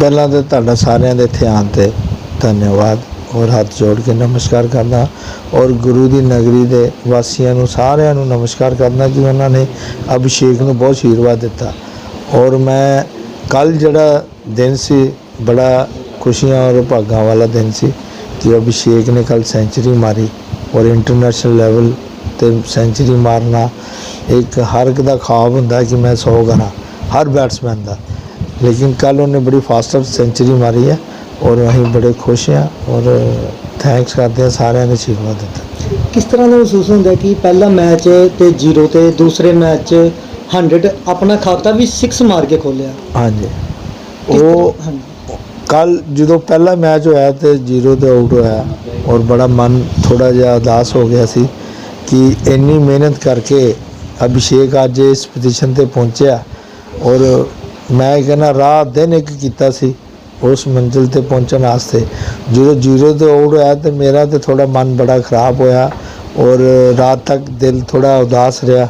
ਪਹਿਲਾਂ ਤਾਂ ਤੁਹਾਡਾ ਸਾਰਿਆਂ ਦੇ ਇੱਥੇ ਆਉਣ ਤੇ ਧੰਨਵਾਦ ਔਰ ਹੱਥ ਜੋੜ ਕੇ ਨਮਸਕਾਰ ਕਰਦਾ ਔਰ ਗੁਰੂ ਦੀ ਨਗਰੀ ਦੇ ਵਾਸੀਆਂ ਨੂੰ ਸਾਰਿਆਂ ਨੂੰ ਨਮਸਕਾਰ ਕਰਦਾ ਕਿ ਉਹਨਾਂ ਨੇ ਅਭਿਸ਼ੇਕ ਨੂੰ ਬਹੁਤ ਆਸ਼ੀਰਵਾਦ ਦਿੱਤਾ ਔਰ ਮੈਂ ਕੱਲ ਜਿਹੜਾ ਦਿਨ ਸੀ, ਬੜਾ ਖੁਸ਼ੀਆਂ ਔਰ ਭਾਗਾਂ ਵਾਲਾ ਦਿਨ ਸੀ ਕਿ ਅਭਿਸ਼ੇਕ ਨੇ ਕੱਲ ਸੈਂਚਰੀ ਮਾਰੀ ਔਰ ਇੰਟਰਨੈਸ਼ਨਲ ਲੈਵਲ ਤੇ ਸੈਂਚਰੀ ਮਾਰਨਾ ਇੱਕ ਹਰ ਇੱਕ ਦਾ ਖਾਬ ਹੁੰਦਾ ਕਿ ਮੈਂ 100 ਕਰਾਂ ਹਰ ਬੈਟਸਮੈਨ ਦਾ। ਲੇਕਿਨ ਕੱਲ ਉਹਨੇ ਬੜੀ ਫਾਸਟ ਸੈਂਚੁਰੀ ਮਾਰੀ ਹੈ ਔਰ ਅਸੀਂ ਬੜੇ ਖੁਸ਼ ਹਾਂ ਔਰ ਥੈਂਕਸ ਕਰਦੇ ਹਾਂ ਸਾਰਿਆਂ ਨੇ ਆਸ਼ੀਰਵਾਦ ਦਿੱਤਾ ਕਿਸ ਤਰ੍ਹਾਂ ਦਾ ਮਹਿਸੂਸ ਹੁੰਦਾ ਕਿ ਪਹਿਲਾ ਮੈਚ ਤੇ 0 ਤੇ ਦੂਸਰੇ ਮੈਚ 100 ਆਪਣਾ ਖਾਤਾ ਵੀ 6 ਮਾਰ ਕੇ ਖੋਲਿਆ ਹਾਂਜੀ ਉਹ। ਕੱਲ ਜਦੋਂ ਪਹਿਲਾ ਮੈਚ ਹੋਇਆ ਤੇ ਜ਼ੀਰੋ ਤੇ ਆਊਟ ਹੋਇਆ ਔਰ ਬੜਾ ਮਨ ਥੋੜਾ ਜਿਹਾ ਉਦਾਸ ਹੋ ਗਿਆ ਸੀ ਕਿ ਇੰਨੀ ਮਿਹਨਤ ਕਰਕੇ ਅਭਿਸ਼ੇਕ ਅੱਜ ਇਸ ਪੋਜੀਸ਼ਨ ਤੇ ਪਹੁੰਚਿਆ ਔਰ ਮੈਂ ਕਹਿੰਦਾ ਰਾਤ ਦਿਨ ਇੱਕ ਕੀਤਾ ਸੀ, ਉਸ ਮੰਜ਼ਿਲ ਤੇ ਪਹੁੰਚਣ ਵਾਸਤੇ। ਜਦੋਂ ਜ਼ੀਰੋ ਤੇ ਆਊਟ ਹੋਇਆ ਤੇ ਮੇਰਾ ਤੇ ਥੋੜਾ ਮਨ ਬੜਾ ਖਰਾਬ ਹੋਇਆ ਔਰ ਰਾਤ ਤੱਕ ਦਿਲ ਥੋੜਾ ਉਦਾਸ ਰਿਹਾ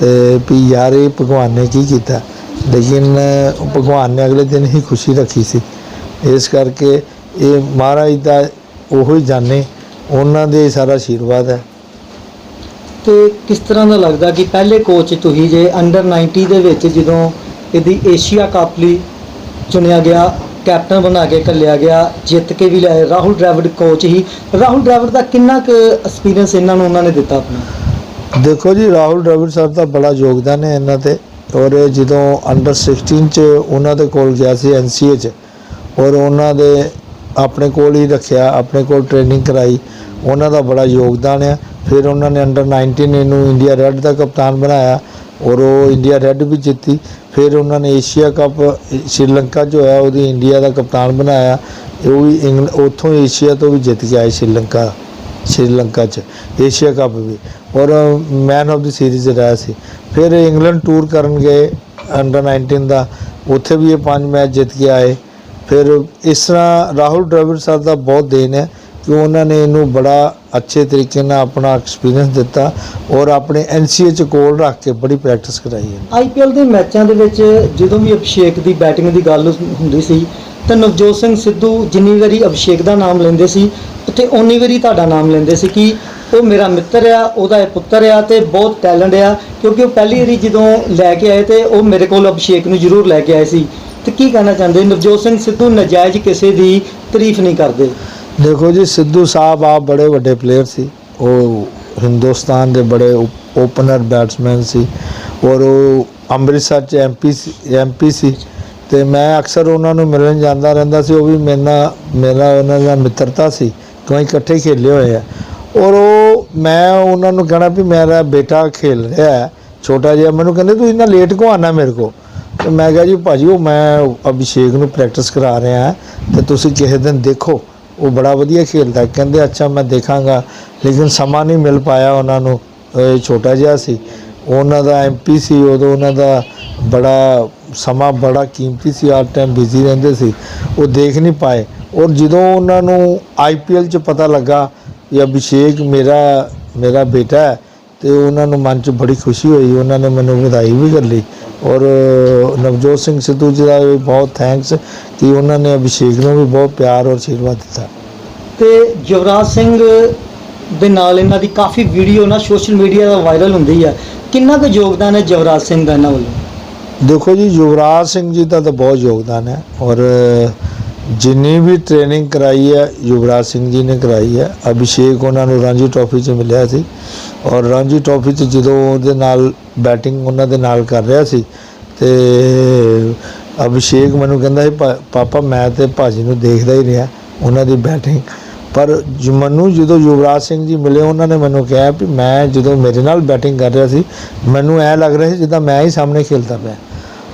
ਤੇ ਵੀ ਯਾਰ ਇਹ ਭਗਵਾਨ ਨੇ ਕੀ ਕੀਤਾ। ਲੇਕਿਨ ਭਗਵਾਨ ਨੇ ਅਗਲੇ ਦਿਨ ਹੀ ਖੁਸ਼ੀ ਰੱਖੀ ਸੀ। ਇਸ ਕਰਕੇ ਇਹ ਮਹਾਰਾਜ ਦਾ ਉਹੋ ਹੀ ਜਾਣੇ, ਉਹਨਾਂ ਦੇ ਸਾਰਾ ਆਸ਼ੀਰਵਾਦ ਹੈ। ਤੇ ਕਿਸ ਤਰ੍ਹਾਂ ਦਾ ਲੱਗਦਾ ਕਿ ਪਹਿਲੇ ਕੋਚ ਤੁਸੀਂ ਜੇ ਅੰਡਰ 90 ਦੇ ਵਿੱਚ ਜਦੋਂ ਇਹਦੀ ਏਸ਼ੀਆ ਕੱਪ ਲਈ ਚੁਣਿਆ ਗਿਆ, ਕੈਪਟਨ ਬਣਾ ਕੇ ਕੱਲਿਆ ਗਿਆ, ਜਿੱਤ ਕੇ ਵੀ ਲਿਆਏ ਰਾਹੁਲ ਡਰਾਵਿਡ ਕੋਚ ਹੀ। ਰਾਹੁਲ ਡਰਾਵਿਡ ਦਾ ਕਿੰਨਾ ਕੁ ਐਕਸਪੀਰੀਅੰਸ ਇਹਨਾਂ ਨੂੰ ਉਹਨਾਂ ਨੇ ਦਿੱਤਾ ਆਪਣਾ? ਦੇਖੋ ਜੀ, ਰਾਹੁਲ ਡਰਾਵਿਡ ਸਰ ਦਾ ਬੜਾ ਯੋਗਦਾਨ ਹੈ ਇਹਨਾਂ ਤੇ। ਔਰ ਜਦੋਂ ਅੰਡਰ 16 ਚ ਉਹਨਾਂ ਦੇ ਕੋਲ ਗਿਆ ਸੀ ਐਨਸੀਏ ਚ, ਔਰ ਉਹਨਾਂ ਦੇ ਆਪਣੇ ਕੋਲ ਹੀ ਰੱਖਿਆ, ਆਪਣੇ ਕੋਲ ਟ੍ਰੇਨਿੰਗ ਕਰਾਈ, ਉਹਨਾਂ ਦਾ ਬੜਾ ਯੋਗਦਾਨ ਹੈ ਫਿਰ ਉਹਨਾਂ ਨੇ ਅੰਡਰ 19 ਇਹਨੂੰ ਇੰਡੀਆ ਰੈੱਡ ਦਾ ਕਪਤਾਨ ਬਣਾਇਆ। ਔਰ ਉਹ ਇੰਡੀਆ ਰੈੱਡ ਵੀ ਜਿੱਤੀ। ਫਿਰ ਉਹਨਾਂ ਨੇ ਏਸ਼ੀਆ ਕੱਪ ਸ਼੍ਰੀਲੰਕਾ 'ਚ ਹੋਇਆ ਉਹਦੀ ਇੰਡੀਆ ਦਾ ਕਪਤਾਨ ਬਣਾਇਆ। ਉਹ ਵੀ ਇੰਗਲੈਂਡ ਉੱਥੋਂ ਏਸ਼ੀਆ ਤੋਂ ਵੀ ਜਿੱਤ ਕੇ ਆਏ ਸ਼੍ਰੀਲੰਕਾ ਸ਼੍ਰੀਲੰਕਾ 'ਚ ਏਸ਼ੀਆ ਕੱਪ ਵੀ। ਔਰ ਮੈਨ ਆਫ ਦੀ ਸੀਰੀਜ਼ ਰਿਹਾ ਸੀ। ਫਿਰ ਇੰਗਲੈਂਡ ਟੂਰ ਕਰਨ ਗਏ ਅੰਡਰ 19 ਦਾ। ਉੱਥੇ ਵੀ ਇਹ ਪੰਜ ਮੈਚ ਜਿੱਤ ਕੇ ਆਏ। ਫਿਰ ਇਸ ਤਰ੍ਹਾਂ ਰਾਹੁਲ ਡਰਾਵਿਡ ਸਰ ਦਾ ਬਹੁਤ ਦੇਣ ਹੈ ਕਿ ਉਹਨਾਂ ਨੇ ਇਹਨੂੰ ਬੜਾ ਅੱਛੇ ਤਰੀਕੇ ਨਾਲ ਆਪਣਾ ਐਕਸਪੀਰੀਅੰਸ ਦਿੱਤਾ ਔਰ ਆਪਣੇ ਐਨਸੀਏ ਚ ਕੋਲ ਰੱਖ ਕੇ ਬੜੀ ਪ੍ਰੈਕਟਿਸ ਕਰਾਈ ਹੈ ਆਈਪੀਐਲ ਦੇ ਮੈਚਾਂ ਦੇ ਵਿੱਚ ਜਦੋਂ ਵੀ ਅਭਿਸ਼ੇਕ ਦੀ ਬੈਟਿੰਗ ਦੀ ਗੱਲ ਹੁੰਦੀ ਸੀ, ਤਾਂ ਨਵਜੋਤ ਸਿੰਘ ਸਿੱਧੂ ਜਿੰਨੀ ਵਾਰੀ ਅਭਿਸ਼ੇਕ ਦਾ ਨਾਮ ਲੈਂਦੇ ਸੀ, ਉੱਥੇ ਉਨੀ ਵਾਰੀ ਤੁਹਾਡਾ ਨਾਮ ਲੈਂਦੇ ਸੀ ਕਿ ਉਹ ਮੇਰਾ ਮਿੱਤਰ ਆ, ਉਹਦਾ ਇਹ ਪੁੱਤਰ ਆ ਤੇ ਬਹੁਤ ਟੈਲੈਂਟ ਆ, ਕਿਉਂਕਿ ਉਹ ਪਹਿਲੀ ਵਾਰੀ ਜਦੋਂ ਲੈ ਕੇ ਆਏ ਤੇ ਉਹ ਮੇਰੇ ਕੋਲ ਅਭਿਸ਼ੇਕ ਨੂੰ ਜ਼ਰੂਰ ਲੈ ਕੇ ਆਏ ਸੀ। ਤੇ ਕੀ ਕਹਿਣਾ ਚਾਹੁੰਦੇ? ਨਵਜੋਤ ਸਿੰਘ ਸਿੱਧੂ ਨਜਾਇਜ਼ ਕਿਸੇ ਦੀ ਤਾਰੀਫ ਨਹੀਂ ਕਰਦੇ। ਦੇਖੋ ਜੀ, ਸਿੱਧੂ ਸਾਹਿਬ ਆਪ ਬੜੇ ਵੱਡੇ ਪਲੇਅਰ ਸੀ। ਉਹ ਹਿੰਦੁਸਤਾਨ ਦੇ ਬੜੇ ਓਪਨਰ ਬੈਟਸਮੈਨ ਸੀ ਔਰ ਉਹ ਅੰਮ੍ਰਿਤਸਰ ਚ ਐਮਪੀ ਐਮਪੀ ਸੀ ਤੇ ਮੈਂ ਅਕਸਰ ਉਹਨਾਂ ਨੂੰ ਮਿਲਣ ਜਾਂਦਾ ਰਹਿੰਦਾ ਸੀ। ਉਹ ਵੀ ਮੇਰੇ ਨਾਲ, ਮੇਰਾ ਉਹਨਾਂ ਦਾ ਮਿੱਤਰਤਾ ਸੀ। ਕਿਉਂ ਇਕੱਠੇ ਖੇਲੇ ਹੋਏ ਆ। ਔਰ ਉਹ, ਮੈਂ ਉਹਨਾਂ ਨੂੰ ਕਹਿਣਾ ਵੀ ਮੇਰਾ ਬੇਟਾ ਖੇਲ ਰਿਹਾ ਛੋਟਾ ਜਿਹਾ। ਮੈਨੂੰ ਕਹਿੰਦੇ, ਤੂੰ ਇੰਨਾ ਲੇਟ ਕਿਉਂ ਆਣਾ ਮੇਰੇ ਕੋ ਤੇ ਮੈਂ ਕਿਹਾ ਜੀ, ਭਾਜੀ, ਉਹ ਮੈਂ ਅਭਿਸ਼ੇਕ ਨੂੰ ਪ੍ਰੈਕਟਿਸ ਕਰਾ ਰਿਹਾ ਤੇ ਤੁਸੀਂ ਕਿਸੇ ਦਿਨ ਦੇਖੋ ਉਹ ਬੜਾ ਵਧੀਆ ਖੇਲਦਾ। ਕਹਿੰਦੇ, ਅੱਛਾ, ਮੈਂ ਦੇਖਾਂਗਾ। ਲੇਕਿਨ ਸਮਾਂ ਨਹੀਂ ਮਿਲ ਪਾਇਆ ਉਹਨਾਂ ਨੂੰ। ਇਹ ਛੋਟਾ ਜਿਹਾ ਸੀ। ਉਹਨਾਂ ਦਾ ਐਮਪੀ ਸੀ, ਉਦੋਂ ਉਹਨਾਂ ਦਾ ਬੜਾ ਸਮਾਂ ਬੜਾ ਕੀਮਤੀ ਸੀ। ਹਰ ਟਾਈਮ ਬਿਜ਼ੀ ਰਹਿੰਦੇ ਸੀ। ਉਹ ਦੇਖ ਨਹੀਂ ਪਾਏ। ਔਰ ਜਦੋਂ ਉਹਨਾਂ ਨੂੰ ਆਈਪੀਐਲ 'ਚ ਪਤਾ ਲੱਗਾ ਕਿ ਅਭਿਸ਼ੇਕ ਮੇਰਾ ਮੇਰਾ ਬੇਟਾ ਹੈ। ਤੇ ਉਹਨਾਂ ਨੂੰ ਮਨ 'ਚ ਬੜੀ ਖੁਸ਼ੀ ਹੋਈ। ਉਹਨਾਂ ਨੇ ਮੈਨੂੰ ਵਧਾਈ ਵੀ ਕਰ ਲਈ। ਔਰ ਨਵਜੋਤ ਸਿੰਘ ਸਿੱਧੂ ਜੀ ਦਾ ਵੀ ਬਹੁਤ ਥੈਂਕਸ ਕਿ ਉਹਨਾਂ ਨੇ ਅਭਿਸ਼ੇਕ ਨੂੰ ਵੀ ਬਹੁਤ ਪਿਆਰ ਔਰ ਆਸ਼ੀਰਵਾਦ ਦਿੱਤਾ। ਤੇ ਯੁਵਰਾਜ ਸਿੰਘ ਦੇ ਨਾਲ ਇਹਨਾਂ ਦੀ ਕਾਫੀ ਵੀਡੀਓ ਨਾ ਸੋਸ਼ਲ ਮੀਡੀਆ ਦਾ ਵਾਇਰਲ ਹੁੰਦੀ ਆ। ਕਿੰਨਾ ਕੁ ਯੋਗਦਾਨ ਹੈ ਯੁਵਰਾਜ ਸਿੰਘ ਦਾ ਇਹਨਾਂ ਵੱਲੋਂ? ਦੇਖੋ ਜੀ ਯੁਵਰਾਜ ਸਿੰਘ ਜੀ ਦਾ ਤਾਂ ਬਹੁਤ ਯੋਗਦਾਨ ਹੈ ਔਰ ਜਿੰਨੀ ਵੀ ਟ੍ਰੇਨਿੰਗ ਕਰਾਈ ਹੈ, ਯੁਵਰਾਜ ਸਿੰਘ ਜੀ ਨੇ ਕਰਾਈ ਹੈ। ਅਭਿਸ਼ੇਕ ਉਹਨਾਂ ਨੂੰ ਰਾਂਝੀ ਟਰੋਫੀ 'ਚ ਮਿਲਿਆ ਸੀ। ਔਰ ਰਾਂਝੀ ਟਰੋਫੀ 'ਚ ਜਦੋਂ ਉਹਦੇ ਨਾਲ ਬੈਟਿੰਗ ਉਹਨਾਂ ਦੇ ਨਾਲ ਕਰ ਰਿਹਾ ਸੀ, ਤੇ ਅਭਿਸ਼ੇਕ ਮੈਨੂੰ ਕਹਿੰਦਾ ਸੀ ਪਾਪਾ, ਮੈਂ ਤੇ ਭਾਜੀ ਨੂੰ ਦੇਖਦਾ ਹੀ ਰਿਹਾ, ਉਹਨਾਂ ਦੀ ਬੈਟਿੰਗ ਪਰ ਜ- ਮੈਨੂੰ ਜਦੋਂ ਯੁਵਰਾਜ ਸਿੰਘ ਜੀ ਮਿਲੇ, ਉਹਨਾਂ ਨੇ ਮੈਨੂੰ ਕਿਹਾ ਵੀ ਮੈਂ ਜਦੋਂ ਮੇਰੇ ਨਾਲ ਬੈਟਿੰਗ ਕਰ ਰਿਹਾ ਸੀ, ਮੈਨੂੰ ਐ ਲੱਗ ਰਿਹਾ ਸੀ ਜਿੱਦਾਂ ਮੈਂ ਹੀ ਸਾਹਮਣੇ ਖੇਲਦਾ ਪਿਆ।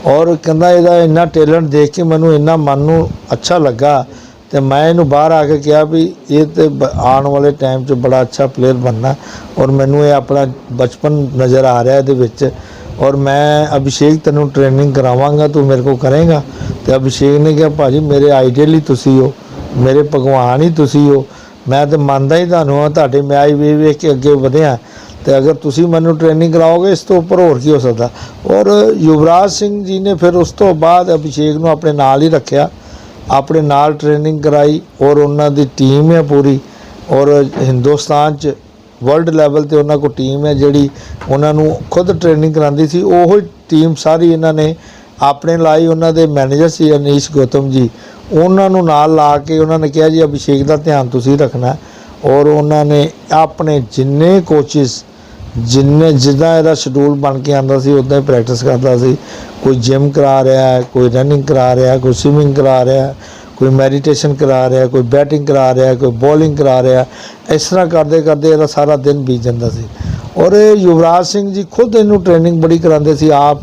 ਔਰ ਕਹਿੰਦਾ ਇਹਦਾ ਇੰਨਾ ਟੈਲੈਂਟ ਦੇਖ ਕੇ ਮੈਨੂੰ ਇੰਨਾ ਮਨ ਨੂੰ ਅੱਛਾ ਲੱਗਾ ਤੇ ਮੈਂ ਇਹਨੂੰ ਬਾਹਰ ਆ ਕੇ ਕਿਹਾ ਵੀ ਇਹ ਤੇ ਬ- ਆਉਣ ਵਾਲੇ ਟਾਈਮ 'ਚ ਬੜਾ ਅੱਛਾ ਪਲੇਅਰ ਬਣਨਾ ਔਰ ਮੈਨੂੰ ਇਹ ਆਪਣਾ ਬਚਪਨ ਨਜ਼ਰ ਆ ਰਿਹਾ ਇਹਦੇ ਵਿੱਚ ਔਰ ਮੈਂ ਅਭਿਸ਼ੇਕ ਤੈਨੂੰ ਟ੍ਰੇਨਿੰਗ ਕਰਾਵਾਂਗਾ, ਤੂੰ ਮੇਰੇ ਕੋਲ ਕਰੇਗਾ ਤੇ ਅਭਿਸ਼ੇਕ ਨੇ ਕਿਹਾ, ਭਾਜੀ, ਮੇਰੇ ਆਈਡੀਅਲ ਹੀ ਤੁਸੀਂ ਹੋ, ਮੇਰੇ ਭਗਵਾਨ ਹੀ ਤੁਸੀਂ ਹੋ, ਮੈਂ ਤੇ ਮੰਨਦਾ ਹੀ ਤੁਹਾਨੂੰ ਹਾਂ, ਤੁਹਾਡੇ ਮੈਚ ਵੇਖ ਵੇਖ ਕੇ ਅੱਗੇ ਵਧਿਆ ਤੇ ਅਗਰ ਤੁਸੀਂ ਮੈਨੂੰ ਟ੍ਰੇਨਿੰਗ ਕਰਾਓਗੇ, ਇਸ ਤੋਂ ਉੱਪਰ ਹੋਰ ਕੀ ਹੋ ਸਕਦਾ? ਔਰ ਯੁਵਰਾਜ ਸਿੰਘ ਜੀ ਨੇ ਫਿਰ ਉਸ ਤੋਂ ਬਾਅਦ ਅਭਿਸ਼ੇਕ ਨੂੰ ਆਪਣੇ ਨਾਲ ਹੀ ਰੱਖਿਆ। ਆਪਣੇ ਨਾਲ ਟ੍ਰੇਨਿੰਗ ਕਰਾਈ ਔਰ ਉਹਨਾਂ ਦੀ ਟੀਮ ਹੈ ਪੂਰੀ। ਔਰ ਹਿੰਦੁਸਤਾਨ 'ਚ ਵਰਲਡ ਲੈਵਲ ਤੇ ਉਹਨਾਂ ਕੋਲ ਟੀਮ ਹੈ ਜਿਹੜੀ ਉਹਨਾਂ ਨੂੰ ਖੁਦ ਟ੍ਰੇਨਿੰਗ ਕਰਾਉਂਦੀ ਸੀ। ਉਹ ਟੀਮ ਸਾਰੀ ਇਹਨਾਂ ਨੇ ਆਪਣੇ ਲਾਈ ਉਹਨਾਂ ਦੇ ਮੈਨੇਜਰ ਸੀ ਅਨੀਸ਼ ਗੌਤਮ ਜੀ। ਉਹਨਾਂ ਨੂੰ ਨਾਲ ਲਾ ਕੇ ਉਹਨਾਂ ਨੇ ਕਿਹਾ ਜੀ, ਅਭਿਸ਼ੇਕ ਦਾ ਧਿਆਨ ਤੁਸੀਂ ਰੱਖਣਾ ਔਰ ਉਹਨਾਂ ਨੇ ਆਪਣੇ ਜਿੰਨੇ ਕੋਚਿਸ ਜਿੰਨੇ ਜਿੱਦਾਂ ਇਹਦਾ ਸ਼ਡਿਊਲ ਬਣ ਕੇ ਆਂਦਾ ਸੀ ਉਦਾਂ ਹੀ ਪ੍ਰੈਕਟਿਸ ਕਰਦਾ ਸੀ। ਕੋਈ ਜਿਮ ਕਰਾ ਰਿਹਾ ਹੈ, ਕੋਈ ਰਨਿੰਗ ਕਰਾ ਰਿਹਾ ਹੈ, ਕੋਈ ਸਵਿਮਿੰਗ ਕਰਾ ਰਿਹਾ ਹੈ, ਕੋਈ ਮੈਡੀਟੇਸ਼ਨ ਕਰਾ ਰਿਹਾ ਕੋਈ ਬੈਟਿੰਗ ਕਰਾ ਰਿਹਾ ਕੋਈ ਬੋਲਿੰਗ ਕਰਾ ਰਿਹਾ ਇਸ ਤਰ੍ਹਾਂ ਕਰਦੇ ਕਰਦੇ ਇਹਦਾ ਸਾਰਾ ਦਿਨ ਬੀਤ ਜਾਂਦਾ ਸੀ। ਔਰ ਇਹ ਯੁਵਰਾਜ ਸਿੰਘ ਜੀ ਖੁਦ ਇਹਨੂੰ ਟ੍ਰੇਨਿੰਗ ਬੜੀ ਕਰਾਉਂਦੇ ਸੀ। ਆਪ,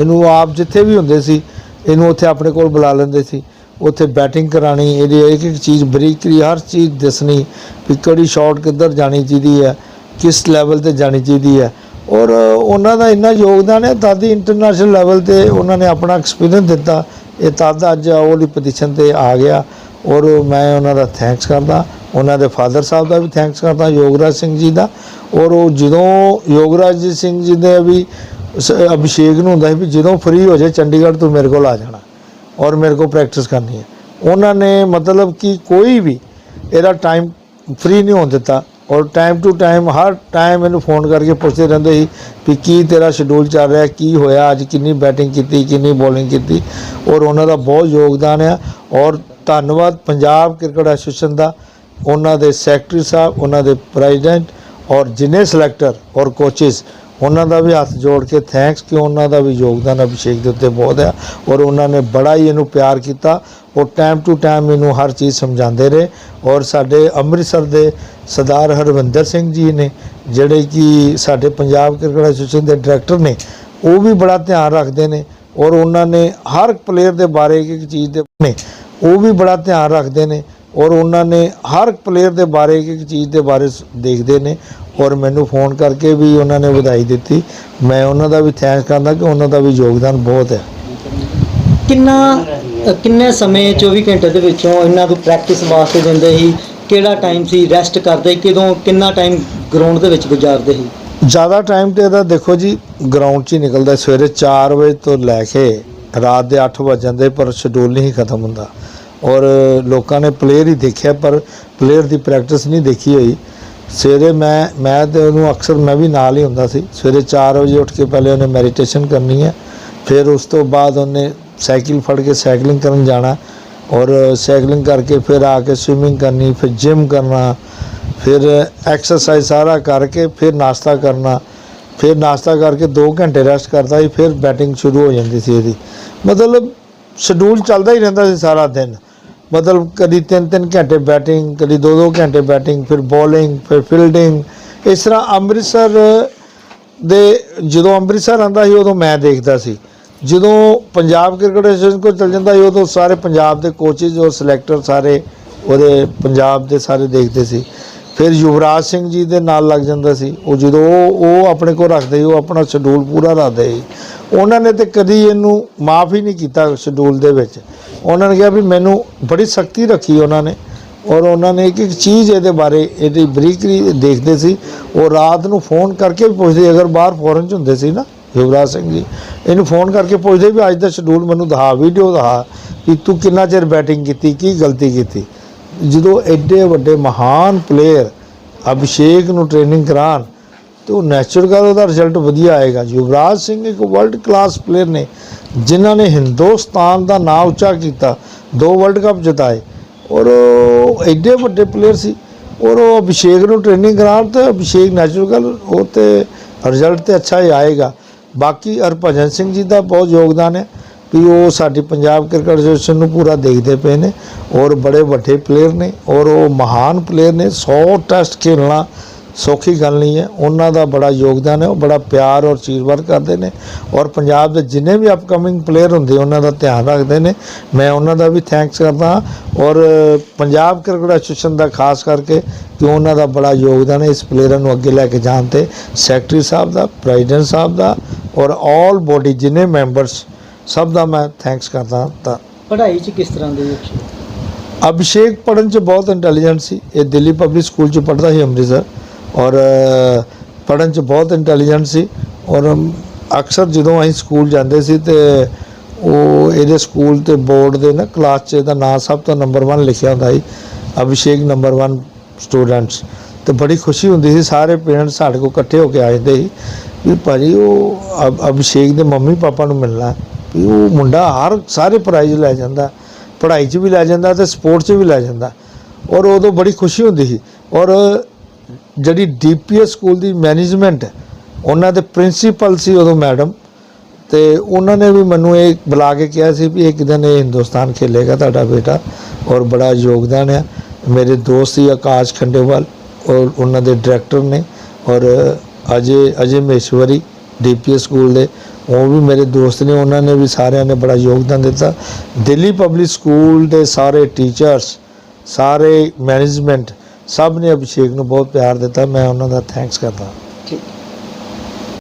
ਇਹਨੂੰ ਆਪ ਜਿੱਥੇ ਵੀ ਹੁੰਦੇ ਸੀ, ਇਹਨੂੰ ਉੱਥੇ ਆਪਣੇ ਕੋਲ ਬੁਲਾ ਲੈਂਦੇ ਸੀ। ਉੱਥੇ ਬੈਟਿੰਗ ਕਰਾਣੀ ਇਹਦੀ ਇੱਕ ਇੱਕ ਚੀਜ਼ ਬਰੀਕਰੀ ਹਰ ਚੀਜ਼ ਦੱਸਣੀ ਵੀ ਕਿਹੜੀ ਸ਼ਾਟ ਕਿੱਧਰ ਜਾਣੀ ਚਾਹੀਦੀ ਹੈ। ਕਿਸ ਲੈਵਲ ਤੇ ਜਾਣੀ ਚਾਹੀਦੀ ਹੈ। ਔਰ ਉਹਨਾਂ ਦਾ ਇੰਨਾ ਯੋਗਦਾਨ ਹੈ, ਤਦ ਹੀ ਇੰਟਰਨੈਸ਼ਨਲ ਲੈਵਲ ਤੇ ਉਹਨਾਂ ਨੇ ਆਪਣਾ ਐਕਸਪੀਰੀਅੰਸ ਦਿੱਤਾ। ਇਹ ਤਦ ਅੱਜ ਉਹਦੀ ਪੋਜੀਸ਼ਨ ਤੇ ਆ ਗਿਆ। ਔਰ ਮੈਂ ਉਹਨਾਂ ਦਾ ਥੈਂਕਸ ਕਰਦਾ। ਉਹਨਾਂ ਦੇ ਫਾਦਰ ਸਾਹਿਬ ਦਾ ਵੀ ਥੈਂਕਸ ਕਰਦਾ, ਯੋਗਰਾਜ ਸਿੰਘ ਜੀ ਦਾ। ਔਰ ਉਹ ਜਦੋਂ ਯੋਗਰਾਜ ਸਿੰਘ ਜੀ ਦੇ ਵੀ ਸ- ਅਭਿਸ਼ੇਕ ਨੂੰ ਹੁੰਦਾ ਸੀ ਵੀ ਜਦੋਂ ਫ੍ਰੀ ਹੋ ਜਾਏ, ਚੰਡੀਗੜ੍ਹ ਤੋਂ ਮੇਰੇ ਕੋਲ ਆ ਜਾਣਾ। ਔਰ ਮੇਰੇ ਕੋਲ ਪ੍ਰੈਕਟਿਸ ਕਰਨੀ ਹੈ। ਉਹਨਾਂ ਨੇ ਮਤਲਬ ਕਿ ਕੋਈ ਵੀ ਇਹਦਾ ਟਾਈਮ ਫ੍ਰੀ ਨਹੀਂ ਹੋਣ ਦਿੱਤਾ। ਔਰ ਟਾਈਮ ਟੂ ਟਾਈਮ ਹਰ ਟਾਈਮ ਇਹਨੂੰ ਫੋਨ ਕਰਕੇ ਪੁੱਛਦੇ ਰਹਿੰਦੇ ਸੀ ਵੀ ਕੀ ਤੇਰਾ ਸ਼ਡਿਊਲ ਚੱਲ ਰਿਹਾ, ਕੀ ਹੋਇਆ ਅੱਜ, ਕਿੰਨੀ ਬੈਟਿੰਗ ਕੀਤੀ, ਕਿੰਨੀ ਬੋਲਿੰਗ ਕੀਤੀ। ਔਰ ਉਹਨਾਂ ਦਾ ਬਹੁਤ ਯੋਗਦਾਨ ਆ। ਔਰ ਧੰਨਵਾਦ ਪੰਜਾਬ ਕ੍ਰਿਕਟ ਐਸੋਸੀਏਸ਼ਨ ਦਾ, ਉਹਨਾਂ ਦੇ ਸੈਕਟਰੀ ਸਾਹਿਬ, ਉਹਨਾਂ ਦੇ ਪ੍ਰੈਜ਼ੀਡੈਂਟ ਔਰ ਜਿੰਨੇ ਸਿਲੈਕਟਰ ਔਰ ਕੋਚਿਸ ਉਹਨਾਂ ਦਾ ਵੀ ਹੱਥ ਜੋੜ ਕੇ ਥੈਂਕਸ ਕਿ ਉਹਨਾਂ ਦਾ ਵੀ ਯੋਗਦਾਨ ਅਭਿਸ਼ੇਕ ਦੇ ਉੱਤੇ ਬਹੁਤ ਹੈ ਔਰ ਉਹਨਾਂ ਨੇ ਬੜਾ ਹੀ ਇਹਨੂੰ ਪਿਆਰ ਕੀਤਾ। ਔਰ ਟਾਈਮ ਟੂ ਟਾਈਮ ਇਹਨੂੰ ਹਰ ਚੀਜ਼ ਸਮਝਾਉਂਦੇ ਰਹੇ। ਔਰ ਸਾਡੇ ਅੰਮ੍ਰਿਤਸਰ ਦੇ ਸਰਦਾਰ ਹਰਵਿੰਦਰ ਸਿੰਘ ਜੀ ਨੇ, ਜਿਹੜੇ ਕਿ ਸਾਡੇ ਪੰਜਾਬ ਕ੍ਰਿਕਟ ਐਸੋਸੀਏਸ਼ਨ ਦੇ ਡਾਇਰੈਕਟਰ ਨੇ, ਉਹ ਵੀ ਬੜਾ ਧਿਆਨ ਰੱਖਦੇ ਨੇ ਔਰ ਉਹਨਾਂ ਨੇ ਹਰ ਪਲੇਅਰ ਦੇ ਬਾਰੇ ਇੱਕ ਇੱਕ ਚੀਜ਼ ਦੇ ਨੇ, ਉਹ ਵੀ ਬੜਾ ਧਿਆਨ ਰੱਖਦੇ ਨੇ ਔਰ ਉਹਨਾਂ ਨੇ ਹਰ ਪਲੇਅਰ ਦੇ ਬਾਰੇ ਇੱਕ ਇੱਕ ਚੀਜ਼ ਦੇ ਬਾਰੇ ਦੇਖਦੇ ਨੇ ਔਰ ਮੈਨੂੰ ਫੋਨ ਕਰਕੇ ਵੀ ਉਹਨਾਂ ਨੇ ਵਧਾਈ ਦਿੱਤੀ। ਮੈਂ ਉਹਨਾਂ ਦਾ ਵੀ ਥੈਂਕਸ ਕਰਦਾ ਕਿ ਉਹਨਾਂ ਦਾ ਵੀ ਯੋਗਦਾਨ ਬਹੁਤ ਹੈ। ਕਿੰਨਾ ਕਿੰਨੇ ਸਮੇਂ 24 ਘੰਟੇ ਦੇ ਵਿੱਚੋਂ ਇਹਨਾਂ ਨੂੰ ਪ੍ਰੈਕਟਿਸ ਵਾਸਤੇ ਦਿੰਦੇ ਸੀ? ਕਿਹੜਾ ਟਾਈਮ ਸੀ ਰੈਸਟ ਕਰਦੇ ਸੀ, ਕਿੰਨਾ ਟਾਈਮ ਗਰਾਊਂਡ ਦੇ ਵਿੱਚ ਗੁਜ਼ਾਰਦੇ ਸੀ? ਜ਼ਿਆਦਾ ਟਾਈਮ ਤੇ ਇਹਦਾ ਦੇਖੋ ਜੀ ਗਰਾਊਂਡ 'ਚ ਹੀ ਨਿਕਲਦਾ ਸਵੇਰੇ 4 ਵਜੇ ਤੋਂ ਲੈ ਕੇ ਰਾਤ ਦੇ 8 ਵਜੇ ਜਾਂਦੇ ਪਰ ਸ਼ਡਿਊਲ ਨਹੀਂ ਖਤਮ ਹੁੰਦਾ। ਔਰ ਲੋਕਾਂ ਨੇ ਪਲੇਅਰ ਹੀ ਦੇਖਿਆ ਪਰ ਪਲੇਅਰ ਦੀ ਪ੍ਰੈਕਟਿਸ ਨਹੀਂ ਦੇਖੀ ਹੋਈ। ਸਵੇਰੇ ਮੈਂ ਮੈਂ ਤੇ ਉਹਨੂੰ ਅਕਸਰ ਮੈਂ ਵੀ ਨਾਲ ਹੀ ਹੁੰਦਾ ਸੀ। ਸਵੇਰੇ 4 ਵਜੇ ਉੱਠ ਕੇ ਪਹਿਲੇ ਉਹਨੇ ਮੈਡੀਟੇਸ਼ਨ ਕਰਨੀ ਹੈ ਫਿਰ ਉਸ ਤੋਂ ਬਾਅਦ ਉਹਨੇ ਸਾਈਕਲ ਫੜ ਕੇ ਸਾਈਕਲਿੰਗ ਕਰਨ ਜਾਣਾ। ਔਰ ਸਾਈਕਲਿੰਗ ਕਰਕੇ ਫਿਰ ਆ ਕੇ ਸਵਿਮਿੰਗ ਕਰਨੀ, ਫਿਰ ਜਿਮ ਕਰਨਾ, ਫਿਰ ਐਕਸਰਸਾਈਜ਼ ਸਾਰਾ ਕਰਕੇ ਫਿਰ ਨਾਸ਼ਤਾ ਕਰਨਾ, ਫਿਰ ਨਾਸ਼ਤਾ ਕਰਕੇ 2 ਘੰਟੇ ਰੈਸਟ ਕਰਦਾ ਸੀ, ਫਿਰ ਬੈਟਿੰਗ ਸ਼ੁਰੂ ਹੋ ਜਾਂਦੀ ਸੀ ਇਹਦੀ। ਮਤਲਬ ਸ਼ਡਿਊਲ ਚੱਲਦਾ ਹੀ ਰਹਿੰਦਾ ਸੀ ਸਾਰਾ ਦਿਨ। ਮਤਲਬ ਕਦੀ 3-3 ਘੰਟੇ ਬੈਟਿੰਗ ਕਦੀ 2-2 ਘੰਟੇ ਬੈਟਿੰਗ ਫਿਰ ਬੋਲਿੰਗ ਫਿਰ ਫੀਲਡਿੰਗ ਇਸ ਤਰ੍ਹਾਂ ਅੰਮ੍ਰਿਤਸਰ ਦੇ ਜਦੋਂ ਅੰਮ੍ਰਿਤਸਰ ਆਂਦਾ ਸੀ, ਉਦੋਂ ਮੈਂ ਦੇਖਦਾ ਸੀ। ਜਦੋਂ ਪੰਜਾਬ ਕ੍ਰਿਕਟ ਐਸੋਸੀਏਸ਼ਨ ਕੋਲ ਚਲ ਜਾਂਦਾ ਸੀ, ਉਦੋਂ ਸਾਰੇ ਪੰਜਾਬ ਦੇ ਕੋਚਿਸ ਔਰ ਸਿਲੈਕਟਰ ਸਾਰੇ ਉਹਦੇ ਪੰਜਾਬ ਦੇ ਸਾਰੇ ਦੇਖਦੇ ਸੀ। ਫਿਰ ਯੁਵਰਾਜ ਸਿੰਘ ਜੀ ਦੇ ਨਾਲ ਲੱਗ ਜਾਂਦਾ ਸੀ। ਉਹ ਜਦੋਂ ਉਹ ਉਹ ਆਪਣੇ ਕੋਲ ਰੱਖਦੇ ਸੀ, ਉਹ ਆਪਣਾ ਸ਼ਡਿਊਲ ਪੂਰਾ ਰੱਖਦੇ ਸੀ। ਉਹਨਾਂ ਨੇ ਤੇ ਕਦੀ ਇਹਨੂੰ ਮਾਫ ਹੀ ਨਹੀਂ ਕੀਤਾ ਸ਼ਡਿਊਲ ਦੇ ਵਿੱਚ। ਉਹਨਾਂ ਨੇ ਕਿਹਾ ਵੀ ਮੈਨੂੰ ਬੜੀ ਸਖਤੀ ਰੱਖੀ ਉਹਨਾਂ ਨੇ। ਔਰ ਉਹਨਾਂ ਨੇ ਇੱਕ ਇੱਕ ਚੀਜ਼ ਇਹਦੇ ਬਾਰੇ, ਇਹਦੀ ਬਰੀਕਰੀ ਦੇਖਦੇ ਸੀ। ਉਹ ਰਾਤ ਨੂੰ ਫੋਨ ਕਰਕੇ ਵੀ ਪੁੱਛਦੇ ਅਗਰ ਬਾਹਰ ਫੋਰਨ ਚ ਹੁੰਦੇ ਸੀ ਨਾ। ਯੁਵਰਾਜ ਸਿੰਘ ਜੀ। ਇਹਨੂੰ ਫੋਨ ਕਰਕੇ ਪੁੱਛਦੇ ਵੀ ਅੱਜ ਦਾ ਸ਼ਡਿਊਲ ਮੈਨੂੰ ਦਿਖਾ ਵੀਡੀਓ ਦਿਖਾ ਕਿ ਤੂੰ ਕਿੰਨਾ ਚਿਰ ਬੈਟਿੰਗ ਕੀਤੀ, ਕੀ ਗਲਤੀ ਕੀਤੀ। ਜਦੋਂ ਐਡੇ ਵੱਡੇ ਮਹਾਨ ਪਲੇਅਰ ਅਭਿਸ਼ੇਕ ਨੂੰ ਟ੍ਰੇਨਿੰਗ ਕਰਾਉਣ, ਤੇ ਉਹ ਨੈਚੁਰਲ ਗੱਲ, ਉਹਦਾ ਰਿਜ਼ਲਟ ਵਧੀਆ ਆਏਗਾ। ਯੁਵਰਾਜ ਸਿੰਘ ਇੱਕ ਵਰਲਡ ਕਲਾਸ ਪਲੇਅਰ ਨੇ, ਜਿਨ੍ਹਾਂ ਨੇ ਹਿੰਦੁਸਤਾਨ ਦਾ ਨਾਮ ਉੱਚਾ ਕੀਤਾ, ਦੋ ਵਰਲਡ ਕੱਪ ਜਿਤਾਏ। ਔਰ ਉਹ ਐਡੇ ਵੱਡੇ ਪਲੇਅਰ ਸੀ, ਔਰ ਉਹ ਅਭਿਸ਼ੇਕ ਨੂੰ ਟ੍ਰੇਨਿੰਗ ਕਰਾਉਣ ਤੇ ਅਭਿਸ਼ੇਕ ਨੈਚੁਰਲ ਗੱਲ, ਉਹ ਤੇ ਰਿਜ਼ਲਟ ਤੇ ਅੱਛਾ ਹੀ ਆਏਗਾ। ਬਾਕੀ ਹਰਭਜਨ ਸਿੰਘ ਜੀ ਦਾ ਬਹੁਤ ਯੋਗਦਾਨ ਹੈ ਵੀ ਉਹ ਸਾਡੀ ਪੰਜਾਬ ਕ੍ਰਿਕਟ ਐਸੋਸੀਏਸ਼ਨ ਨੂੰ ਪੂਰਾ ਦੇਖਦੇ ਪਏ ਨੇ ਔਰ ਬੜੇ ਵੱਡੇ ਪਲੇਅਰ ਨੇ ਔਰ ਉਹ ਮਹਾਨ ਪਲੇਅਰ ਨੇ 100 ਟੈਸਟ ਖੇਲਣਾ ਸੌਖੀ ਗੱਲ ਨਹੀਂ ਹੈ, ਉਹਨਾਂ ਦਾ ਬੜਾ ਯੋਗਦਾਨ ਹੈ, ਉਹ ਬੜਾ ਪਿਆਰ ਔਰ ਆਸ਼ੀਰਵਾਦ ਕਰਦੇ ਨੇ ਔਰ ਪੰਜਾਬ ਦੇ ਜਿੰਨੇ ਵੀ ਅਪਕਮਿੰਗ ਪਲੇਅਰ ਹੁੰਦੇ ਉਹਨਾਂ ਦਾ ਧਿਆਨ ਰੱਖਦੇ ਨੇ, ਮੈਂ ਉਹਨਾਂ ਦਾ ਵੀ ਥੈਂਕਸ ਕਰਦਾ ਹਾਂ ਔਰ ਪੰਜਾਬ ਕ੍ਰਿਕਟ ਐਸੋਸੀਏਸ਼ਨ ਦਾ ਖਾਸ ਕਰਕੇ ਕਿ ਉਹਨਾਂ ਦਾ ਬੜਾ ਯੋਗਦਾਨ ਹੈ ਇਸ ਪਲੇਅਰਾਂ ਨੂੰ ਅੱਗੇ ਲੈ ਕੇ ਜਾਣ ਤੇ, ਸੈਕਟਰੀ ਸਾਹਿਬ ਦਾ ਪ੍ਰੈਜ਼ੀਡੈਂਟ ਸਾਹਿਬ ਦਾ ਔਰ ਆਲ ਬੋਡੀ ਜਿੰਨੇ ਮੈਂਬਰਸ ਸਭ ਦਾ ਮੈਂ ਥੈਂਕਸ ਕਰਦਾ ਤਾਂ। ਪੜ੍ਹਾਈ 'ਚ ਕਿਸ ਤਰ੍ਹਾਂ ਦੇ ਅਭਿਸ਼ੇਕ ਪੜ੍ਹਨ ਚ ਬਹੁਤ ਇੰਟੈਲੀਜੈਂਟ ਸੀ। ਇਹ ਦਿੱਲੀ ਪਬਲਿਕ ਸਕੂਲ ਚ ਪੜ੍ਹਦਾ ਸੀ ਅੰਮ੍ਰਿਤਸਰ। ਔਰ ਅ, ਪੜ੍ਹਨ ਚ ਬਹੁਤ ਇੰਟੈਲੀਜੈਂਟ ਸੀ। ਔਰ ਅਕਸਰ ਜਦੋਂ ਅਸੀਂ ਸਕੂਲ ਜਾਂਦੇ ਸੀ ਤੇ ਉਹ ਇਹਦੇ ਸਕੂਲ ਤੇ ਬੋਰਡ ਦੇ ਨਾ ਕਲਾਸ 'ਚ ਇਹਦਾ ਨਾਂ ਸਭ ਤੋਂ ਨੰਬਰ 1 ਲਿਖਿਆ ਹੁੰਦਾ ਸੀ। ਅਭਿਸ਼ੇਕ ਨੰਬਰ 1 ਸਟੂਡੈਂਟਸ ਤੇ ਬੜੀ ਖੁਸ਼ੀ ਹੁੰਦੀ ਸੀ, ਸਾਰੇ ਪੇਰੈਂਟਸ ਸਾਡੇ ਕੋਲ ਇਕੱਠੇ ਹੋ ਕੇ ਆ ਜਾਂਦੇ ਸੀ ਵੀ ਭਾਜੀ ਉਹ ਅਭ- ਅਭਿਸ਼ੇਕ ਦੇ ਮੰਮੀ ਪਾਪਾ ਨੂੰ ਮਿਲਣਾ ਵੀ ਉਹ ਮੁੰਡਾ ਹਰ ਸਾਰੇ ਪ੍ਰਾਈਜ਼ ਲੈ ਜਾਂਦਾ ਪੜ੍ਹਾਈ 'ਚ ਵੀ ਲੈ ਜਾਂਦਾ ਤੇ ਸਪੋਰਟ 'ਚ ਵੀ ਲੈ ਜਾਂਦਾ ਔਰ ਉਦੋਂ ਬੜੀ ਖੁਸ਼ੀ ਹੁੰਦੀ ਸੀ। ਔਰ ਜਿਹੜੀ ਡੀਪੀਐਸ ਸਕੂਲ ਦੀ ਮੈਨੇਜਮੈਂਟ ਉਹਨਾਂ ਦੇ ਪ੍ਰਿੰਸੀਪਲ ਸੀ ਉਦੋਂ ਮੈਡਮ ਤੇ ਉਹਨਾਂ ਨੇ ਵੀ ਮੈਨੂੰ ਇਹ ਬੁਲਾ ਕੇ ਕਿਹਾ ਸੀ ਵੀ ਇੱਕ ਦਿਨ ਇਹ ਹਿੰਦੁਸਤਾਨ ਖੇਲੇਗਾ ਤੁਹਾਡਾ ਬੇਟਾ ਔਰ ਬੜਾ ਯੋਗਦਾਨ ਹੈ ਮੇਰੇ ਦੋਸਤ ਸੀ ਆਕਾਸ਼ ਖੰਡੇਵਾਲ। ਔਰ ਉਹਨਾਂ ਦੇ ਡਾਇਰੈਕਟਰ ਨੇ ਔਰ ਅਜੇ ਅਜੇ ਮਹੇਸ਼ਵਰੀ ਡੀਪੀਐਸ ਸਕੂਲ ਦੇ, ਉਹ ਵੀ ਮੇਰੇ ਦੋਸਤ ਨੇ, ਉਹਨਾਂ ਨੇ ਵੀ ਸਾਰਿਆਂ ਨੇ ਬੜਾ ਯੋਗਦਾਨ ਦਿੱਤਾ। ਦਿੱਲੀ ਪਬਲਿਕ ਸਕੂਲ ਦੇ ਸਾਰੇ ਟੀਚਰਸ ਸਾਰੇ ਮੈਨੇਜਮੈਂਟ ਸਭ ਨੇ ਅਭਿਸ਼ੇਕ ਨੂੰ ਬਹੁਤ ਪਿਆਰ ਦਿੱਤਾ। ਮੈਂ ਉਹਨਾਂ ਦਾ ਥੈਂਕਸ ਕਰਦਾ